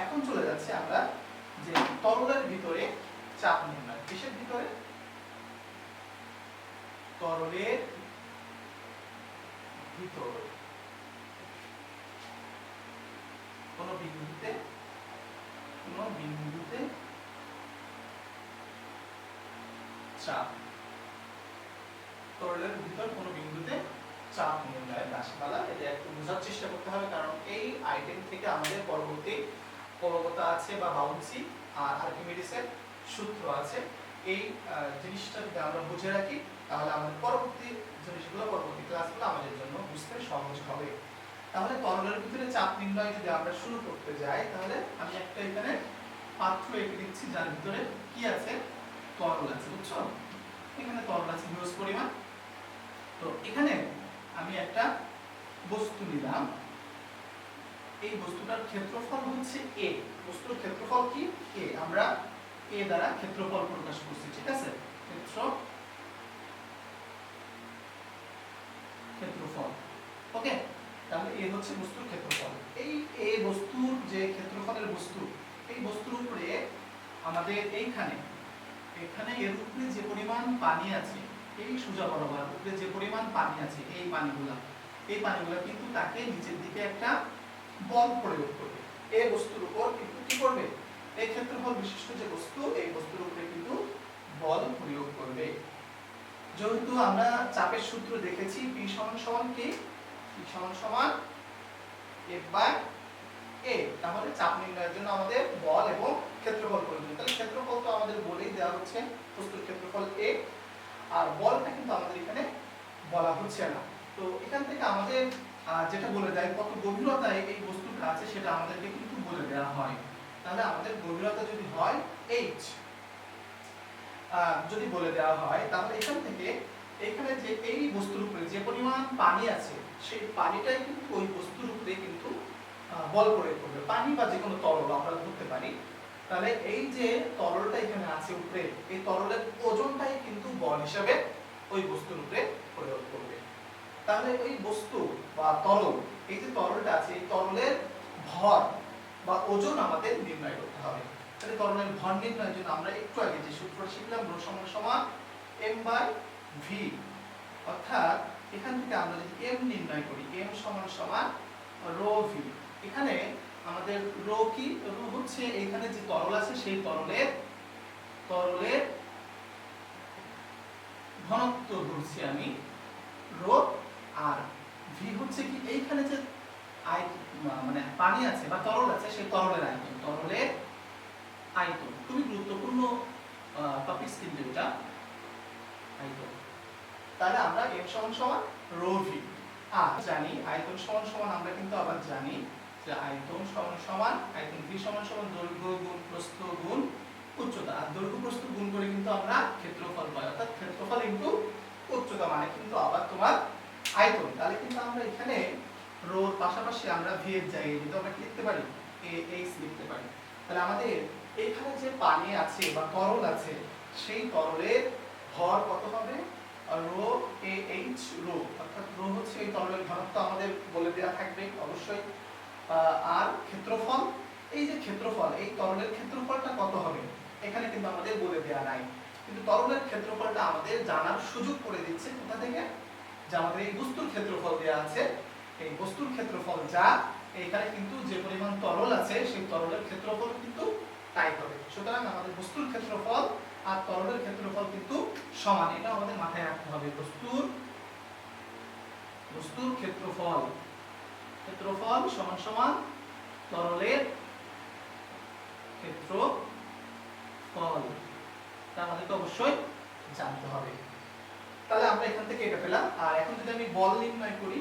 এখন চলে যাচ্ছে আমরা যে তরলের ভিতরে চাপ নির্ণয়। কিসের ভিতরে? তরলের ভিতর। কোন বিন্দুতে কোন বিন্দুতে চাপ। তরলের ভিতর কোন বিন্দুতে চাপ নির্ণয়ের রাশিমালা, এটা একটু বোঝার চেষ্টা করতে হবে, কারণ এই আইটেম থেকে আমাদের পরবর্তী প্রবণতা আছে বা বাউন্সি, আর আর্কিমিডিসের সূত্র আছে। এই জিনিসটা যদি আমরা বুঝে রাখি, তাহলে আমাদের পরবর্তী জিনিসগুলো, পরবর্তী ক্লাসগুলো আমাদের জন্য বুঝতে সহজ হবে। তাহলে তরলের ভিতরে চাপ নির্ণয় যদি আমরা শুরু করতে যাই, তাহলে আমি একটা এখানে পাত্র এঁকে দিচ্ছি, যার ভিতরে কি আছে? তরল আছে, বুঝছ? এখানে তরল আছে হিউজ পরিমাণ। তো এখানে আমি একটা বস্তু নিলাম। এই বস্তুটার ক্ষেত্রফল হচ্ছে এ বস্তুর ক্ষেত্রফল কি? এ আমরা এ দ্বারা ক্ষেত্রফল প্রকাশ করছি, ঠিক আছে? ক্ষেত্র ক্ষেত্রফল। ওকে? তাহলে এ হচ্ছে বস্তুর ক্ষেত্রফল। এই এ বস্তুর যে ক্ষেত্রফলের বস্তু, এই বস্তুর উপরে আমাদের এইখানে, এখানে এর উপরে যে পরিমাণ পানি আছে, এই সোজা বরাবর উপরে যে পরিমাণ পানি আছে, এই পানিগুলা এই পানিগুলা কিন্তু তাকে নিচের দিকে একটা বল প্রয়োগ করবে এই বস্তুর উপর কিন্তু কি করবে? এই ক্ষেত্রফল বিশিষ্ট যে বস্তু, এই বস্তুর উপরে কিন্তু বল প্রয়োগ করবে। যেহেতু আমরা চাপের সূত্র দেখেছি, P সমান সমান কি? P সমান সমান F বাই A তাহলে চাপ নির্ণয়ের জন্য আমাদের বল এবং ক্ষেত্রফল প্রয়োজন। তাহলে ক্ষেত্রফল তো আমাদের বলেই দেওয়া হচ্ছে, বস্তুর ক্ষেত্রফল A আর বলটা কিন্তু আমাদের এখানে বলা হচ্ছে না। তো এখান থেকে আমাদের যেটা বলে দেয় কত গভীরতায় এই বস্তুটা আছে সেটা আমাদেরকে কিন্তু বলে দেওয়া হয়। তাহলে আমাদের গভীরতা যদি হয় আহ, যদি বলে দেওয়া হয় তাহলে এখান থেকে এখানে যে এই বস্তুর উপরে যে পরিমাণ পানি আছে সেই পানিটাই কিন্তু ওই বস্তুর উপরে কিন্তু বল প্রয়োগ করবে পানি বা যে কোনো তরল আমরা ধরতে পারি। তাহলে এই যে তরলটা এখানে আছে উপরে এই তরলের ওজনটাই কিন্তু বল হিসাবে ওই বস্তুর উপরে প্রয়োগ করবে। তাহলে ওই বস্তু বা তরল, এই যে তরলটা আছে, এই তরলের ভর বা ওজন আমাদের নির্ণয় করতে হবে। তাহলে তরলের ভর নির্ণয়ের জন্য আমরা একটু আগে যে সূত্র শিখলাম, রো সমান সমান m বাই v অর্থাৎ এখান থেকে আমরা যদি m নির্ণয় করি এম সমান সমান রো ভি এখানে আমাদের রো কি? রো হচ্ছে এখানে যে তরল আছে, সেই তরলের তরলের ঘনত্ব ধরছি আমি রো আর ভি হচ্ছে কি এইখানে যে আই মানে পানি আছে বা তরল আছে, সেই তরলের আয়তন তরলের আয়তন। খুবই গুরুত্বপূর্ণ টপিক কিন্তু এটা। আয়তন। তাহলে আমরা এম সমান সমান রো ভি আর জানি আয়তন সমান সমান, আমরা কিন্তু আবার জানি যে আয়তন সমান সমান, আয়তন ভি সমান সমান দৈর্ঘ্য গুণ প্রস্থ গুণ উচ্চতা। আর দৈর্ঘ্য প্রস্থ গুণ করে কিন্তু আমরা ক্ষেত্রফল পাই। অর্থাৎ ক্ষেত্রফল ইনটু উচ্চতা মানে কিন্তু আবার তোমার আয়তন তাহলে কিন্তু আমরা এখানে রোর পাশাপাশি আমরা ভি এর জায়গায় কিন্তু আমরা লিখতে পারি? এ এইচ লিখতে পারি। তাহলে আমাদের এইখানে যে পানি আছে বা তরল আছে, সেই তরলের ভর কত হবে? Rho A H rho. অর্থাৎ রো হচ্ছে এই তরলের ঘনত্ব আমাদের বলে দেওয়া থাকবে, অবশ্যই। আর ক্ষেত্রফল? এই যে ক্ষেত্রফল, এই তরলের ক্ষেত্রফলটা কত হবে? এখানে কিন্তু আমাদের বলে দেওয়া নাই। কিন্তু তরলের ক্ষেত্রফলটা আমাদের জানার সুযোগ করে দিচ্ছে কোথা থেকে? যে আমাদের এই বস্তুর ক্ষেত্রফল দেওয়া আছে, এই বস্তুর ক্ষেত্রফল যা এখানে কিন্তু যে পরিমাণ তরল আছে, সেই তরলের ক্ষেত্রফল কিন্তু তাই হবে। সুতরাং আমাদের বস্তুর ক্ষেত্রফল আর তরলের ক্ষেত্রফল কিন্তু সমান। এটা আমাদের মাথায় রাখতে হবে। বস্তুর বস্তুর ক্ষেত্রফল ক্ষেত্রফল সমান সমান তরলের ক্ষেত্রফল। তা আমাদেরকে অবশ্যই জানতে হবে। তাহলে আমরা এখান থেকে এটা পেলাম। আর এখন যদি আমি বল নির্ণয় করি,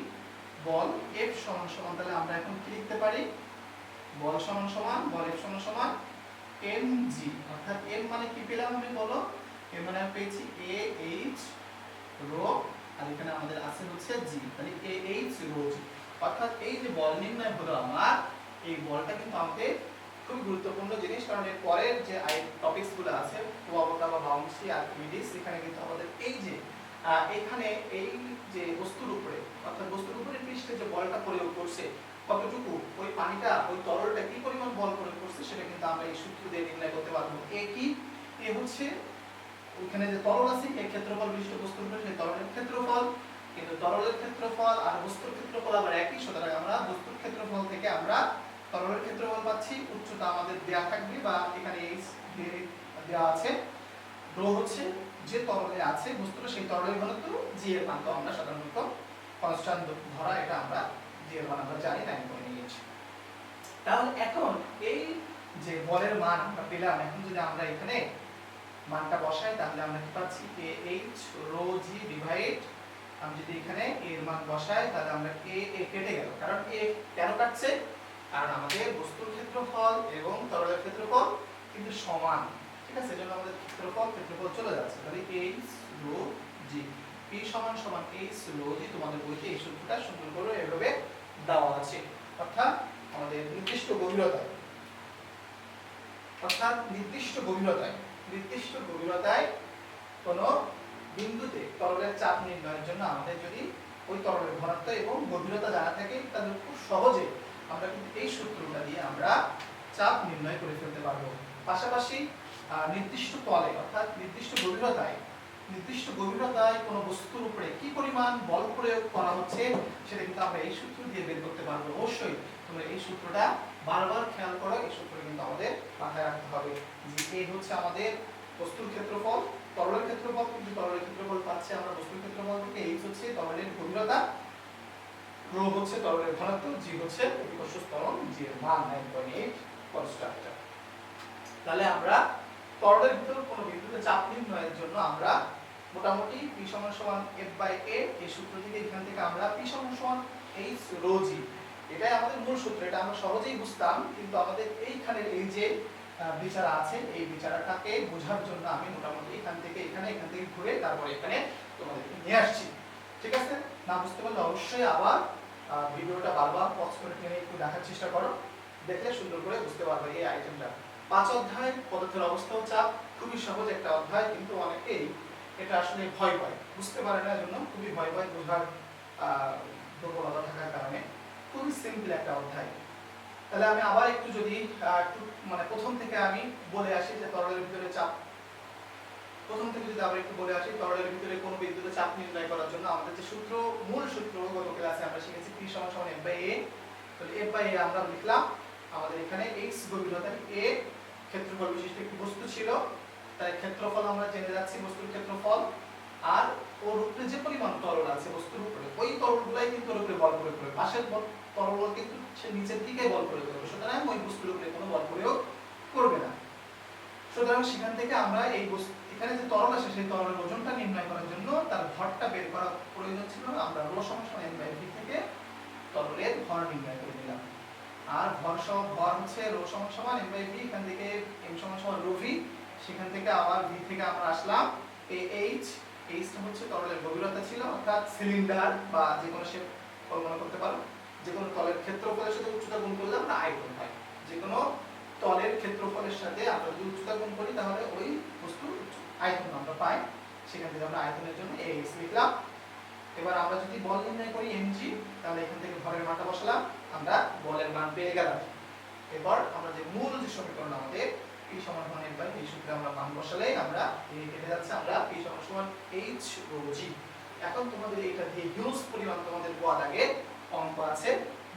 বল F সমান সমান, তাহলে আমরা এখন কি লিখতে পারি? বল সমান সমান, বল F সমান সমান, mg অর্থাৎ m মানে কি পেলাম আমি বলো? m মানে আমি পেয়েছি a h রো, আর এখানে আমাদের আছে হচ্ছে g, তাহলে a h রো g অর্থাৎ এই যে বল নির্ণয় হলো আমার, এই বলটা কিন্তু আমাদের খুব গুরুত্বপূর্ণ জিনিস, কারণ এর পরের যে টপিকসগুলো আছে প্রবাবতা বা বাউন্সি আর আর্কিমিডিস, এখানে কিন্তু আমাদের এই যে এখানে এই যে বস্তুর উপরে, অর্থাৎ বস্তুর উপরে পৃষ্ঠে যে বলটা প্রয়োগ করছে, কতটুকু? ওই পানিটা, ওই তরলটা কি পরিমাণ বল প্রয়োগ করছে, সেটা কিন্তু আমরা এই সূত্র দিয়ে নির্ণয় করতে পারব। এ কি? এ হচ্ছে ওখানে যে তরল আছে এই ক্ষেত্রফল বিশিষ্ট বস্তুর উপরে, সেই তরলের ক্ষেত্রফল। কিন্তু তরলের ক্ষেত্রফল আর বস্তুর ক্ষেত্রফল আবার একই, সুতরাং আমরা বস্তুর ক্ষেত্রফল থেকে আমরা তরলের ক্ষেত্রফল পাচ্ছি, উচ্চতা আমাদের দেয়া থাকবে বা এখানে এইচ দেওয়া আছে। রো হচ্ছে যে তরলে আছে বস্তুটা, সেই তরলের ঘনত্ব জি এর মান। তো আমরা সাধারণত কনস্ট্যান্ট ধরা এটা আমরা জি এর মান আমরা জানি নাইন করে নিয়েছি। তাহলে এখন এই যে বলের মান আমরা পেলাম, এখন যদি আমরা এখানে মানটা বসাই, তাহলে আমরা কি পাচ্ছি? K H rho G divide আমি যদি এখানে এর মান বসাই, তাহলে আমরা কে এ কেটে গেল। কারণ এ কেন কাটছে? কারণ আমাদের বস্তুর ক্ষেত্রফল এবং তরলের ক্ষেত্রফল কিন্তু সমান। ঠিক আছে? এজন্য আমাদের ক্ষেত্রফল ক্ষেত্রফল চলে যাচ্ছে। P সমান সমান এইচ রো তোমাদের বইতে এই সূত্রটা সুন্দর করে এভাবে দেওয়া আছে। অর্থাৎ আমাদের নির্দিষ্ট গভীরতায়। অর্থাৎ নির্দিষ্ট গভীরতায় নির্দিষ্ট গভীরতায় বিন্দুতে তরলের চাপ নির্ণয়ের জন্য আমাদের যদি ওই তরলের ঘনত্ব এবং গভীরতা জানা থাকে, তাহলে খুব সহজে আমরা কিন্তু এই সূত্রটা দিয়ে আমরা চাপ নির্ণয় করে ফেলতে পারব। পাশাপাশি নির্দিষ্ট তলে, অর্থাৎ নির্দিষ্ট গভীরতায় নির্দিষ্ট গভীরতায় কোনো বস্তুর উপরে কি পরিমাণ বল প্রয়োগ করা হচ্ছে, সেটা কিন্তু আমরা এই সূত্র দিয়ে বের করতে পারব। অবশ্যই তোমরা এই সূত্রটা বারবার খেয়াল করো, এই সূত্র কিন্তু আমাদের মাথায় রাখতে হবে যে এই হচ্ছে আমাদের বস্তুর ক্ষেত্রফল, তরলের ক্ষেত্রফল, কিন্তু তরলের ক্ষেত্রফল পাচ্ছে আমরা বস্তুর ক্ষেত্রফল থেকে এইচ হচ্ছে তরলের গভীরতা, রো হচ্ছে তরলের ঘনত্ব, জি হচ্ছে অভিকর্ষ ত্বরণ জি এর মান 9.8 কনস্ট্যান্ট তাহলে আমরা তরলের ভিতর কোনো বিন্দুতে চাপ নির্ণয়ের জন্য আমরা মোটামুটি p সমান সমান f বাই a, এই সূত্র থেকে এখান থেকে আমরা p সমান সমান h রো জি এটাই আমাদের মূল সূত্র, এটা আমরা সহজেই বুঝতাম, কিন্তু আমাদের এইখানের এই যে বিচারা আছে, এই বিচারাটাকে বোঝার জন্য আমি মোটামুটি এখান থেকে এখানে, এখান থেকে ঘুরে তারপরে এখানে তোমাদেরকে নিয়ে আসছি। ঠিক আছে? না বুঝতে পারলে অবশ্যই আবার ভিডিওটা বারবার পজ করে টেনে একটু দেখার চেষ্টা করো, দেখলে সুন্দর করে বুঝতে পারবে এই আইটেমটা পাঁচ অধ্যায়, পদার্থের অবস্থা চাপ, খুবই সহজ একটা অধ্যায়, কিন্তু অনেকেই এটা আসলে ভয় পায়। বুঝতে পারে না জন্য খুবই ভয় পায় বোঝার দুর্বলতা থাকার কারণে। খুবই সিম্পল একটা অধ্যায়। তাহলে আমি আবার একটু যদি মানে প্রথম থেকে আমি বলে আসি যে তরলের ভিতরে চাপ। প্রথম থেকে যদি আবার একটু বলে আসি, তরলের ভিতরে কোনো বিদ্যুতের চাপ নির্ণয় করার জন্য আমাদের যে সূত্র, মূল সূত্র গত ক্লাসে আমরা শিখেছি P সমান সমান F বাই এ তাহলে F বাই A আমরা লিখলাম আমাদের এখানে x গভীরতায় A ক্ষেত্রফল বিশিষ্ট একটি বস্তু ছিল। তাই ক্ষেত্রফল আমরা জেনে যাচ্ছি বস্তুর ক্ষেত্রফল। আর ওর উপরে যে পরিমাণ তরল আছে বস্তুর উপরে, ওই তরলগুলাই কিন্তু ওর উপরে বল প্রয়োগ করবে পাশের তরল কিন্তু সে নিচের দিকে বল প্রয়োগ করবে। সুতরাং ওই বস্তুর উপরে কোনো বল প্রয়োগ করবে না। সুতরাং সেখান থেকে আমরা এই বস্তু, এখানে যে তরল আছে সেই তরলের ওজনটা নির্ণয় করার জন্য তার ভরটা বের করা প্রয়োজন ছিল। আমরা রো সমস্যা এন বাই থেকে তরলের ভর নির্ণয় করে দিলাম আর ভর ভর হচ্ছে রো সমান সমান এম বাই ভি এখান থেকে এম সমান সমান রো ভি সেখান থেকে আবার ভি থেকে আমরা আসলাম। এ এইচ এইচটা হচ্ছে তরলের গভীরতা ছিল, অর্থাৎ সিলিন্ডার বা যে কোনো শেপ কল্পনা করতে পারো। যে কোনো তলের ক্ষেত্রফলের সাথে উচ্চতা গুণ করলে আমরা আয়তন পাই। যে কোনো তলের ক্ষেত্রফলের সাথে আমরা যদি উচ্চতা গুণ করি, তাহলে ওই বস্তুর আয়তন আমরা পাই। সেখান থেকে আমরা আয়তনের জন্য এ এইচ লিখলাম। এবার আমরা যদি বল নির্ণয় করি এমজি তাহলে এখান থেকে ভরের মানটা বসালাম। আমরা বলের মান পেয়ে গেলাম। এবার আমরা যে মূল যে সমীকরণ আমাদের, p সমান সমান এর এই সূত্রে আমরা মান বসালেই আমরা এই কেটে যাচ্ছে আমরা p সমান সমান h রো g এখন তোমাদের এটা দিয়ে হিউজ পরিমাণ তোমাদের গোয়া দাগে অঙ্ক আছে,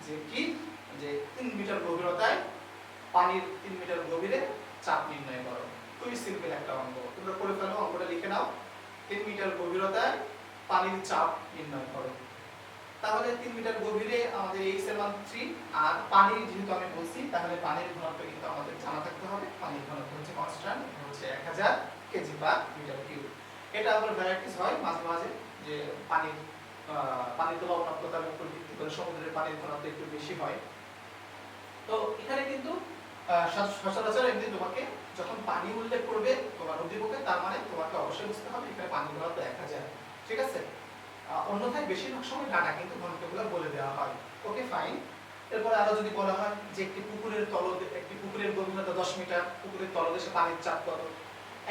যে কি? যে 3 মিটার গভীরতায় পানির 3 মিটার গভীরে চাপ নির্ণয় করো। খুবই সিম্পল একটা অঙ্ক। তোমরা করে ফেলো, অঙ্কটা লিখে নাও। 3 মিটার গভীরতায় পানির চাপ নির্ণয় করো। তাহলে 3 মিটার গভীরে আমাদের এইচ এর মান 3 আর পানির যেহেতু আমি বলছি, তাহলে পানির ঘনত্ব কিন্তু আমাদের জানা থাকতে হবে। পানির ঘনত্ব হচ্ছে কনস্ট্যান্ট হচ্ছে 1000 কেজি বা মিটার কিউব। এটা আবার ভ্যারাইটিস হয় মাঝে মাঝে যে পানির পানির লবণাক্ততার উপর ভিত্তি করে সমুদ্রের পানির ঘনত্ব একটু বেশি হয়। তো এখানে কিন্তু সচরাচর এমনি তোমাকে যখন পানি উল্লেখ করবে তোমার উদ্দীপকে তার মানে তোমাকে অবশ্যই বুঝতে হবে এখানে পানির ঘনত্ব 1000 ঠিক আছে? অন্যথায় বেশিরভাগ সময় ডাটা কিন্তু ঘনত্বগুলো বলে দেওয়া হয়। ওকে ফাইন এরপরে আরও যদি বলা হয় যে একটি পুকুরের তলদে, একটি পুকুরের গভীরতা দশ মিটার, পুকুরের তলদেশে পানির চাপ কত?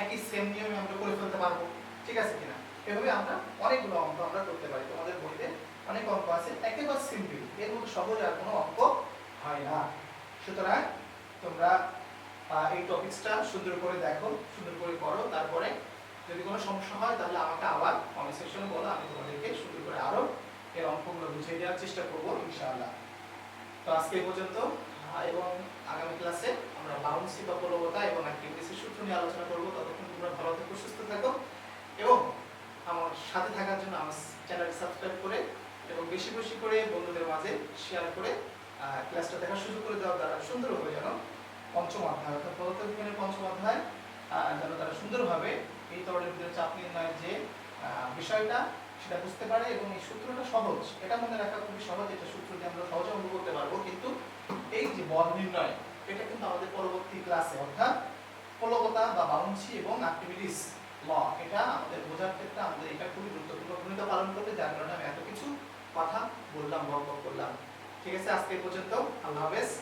একই সেম নিয়মে আমরা করে ফেলতে পারব। ঠিক আছে কিনা? এভাবে আমরা অনেকগুলো অঙ্ক আমরা করতে পারি। তোমাদের বইতে অনেক অঙ্ক আছে, একেবারে সিম্পল এর মধ্যে সহজ আর কোনো অঙ্ক হয় না। সুতরাং তোমরা এই টপিকসটা সুন্দর করে দেখো, সুন্দর করে করো তারপরে যদি কোনো সমস্যা হয়, তাহলে আমাকে আবার কমেন্ট সেকশনে বলো, আমি তোমাদেরকে সুন্দর করে আরও এর অঙ্কগুলো বুঝিয়ে দেওয়ার চেষ্টা করব, ইনশাআল্লাহ। তো আজকে পর্যন্ত এবং আগামী ক্লাসে আমরা বাউন্সি বা প্রবলতা এবং অ্যাক্টিভিটিসের সূত্র নিয়ে আলোচনা করব। ততক্ষণ তোমরা ভালো থেকো, সুস্থ থাকো, এবং আমার সাথে থাকার জন্য আমার চ্যানেলটি সাবস্ক্রাইব করে এবং বেশি বেশি করে বন্ধুদের মাঝে শেয়ার করে ক্লাসটা দেখার সুযোগ করে দেওয়ার দ্বারা সুন্দরভাবে যেন পঞ্চম অধ্যায়, অর্থাৎ পদার্থ বিজ্ঞানের পঞ্চম অধ্যায় যেন তারা সুন্দরভাবে এই তরলের ভিতরে চাপ নির্ণয়ের যে বিষয়টা সেটা বুঝতে পারে এবং এই সূত্রটা সহজ। এটা মনে রাখা খুবই সহজ, এটা সূত্র দিয়ে আমরা সহজে অঙ্ক করতে পারব। কিন্তু এই যে বল নির্ণয়, এটা কিন্তু আমাদের পরবর্তী ক্লাসে, অর্থাৎ ফলকতা বা বাউন্সি এবং অ্যাক্টিভিটিস ল এটা আমাদের বোঝার ক্ষেত্রে আমাদের এটা খুবই গুরুত্বপূর্ণ ভূমিকা পালন করবে, যার কারণে আমি এত কিছু কথা বললাম, বক করলাম। ঠিক আছে, আজকে পর্যন্ত। আল্লাহ হাফেজ।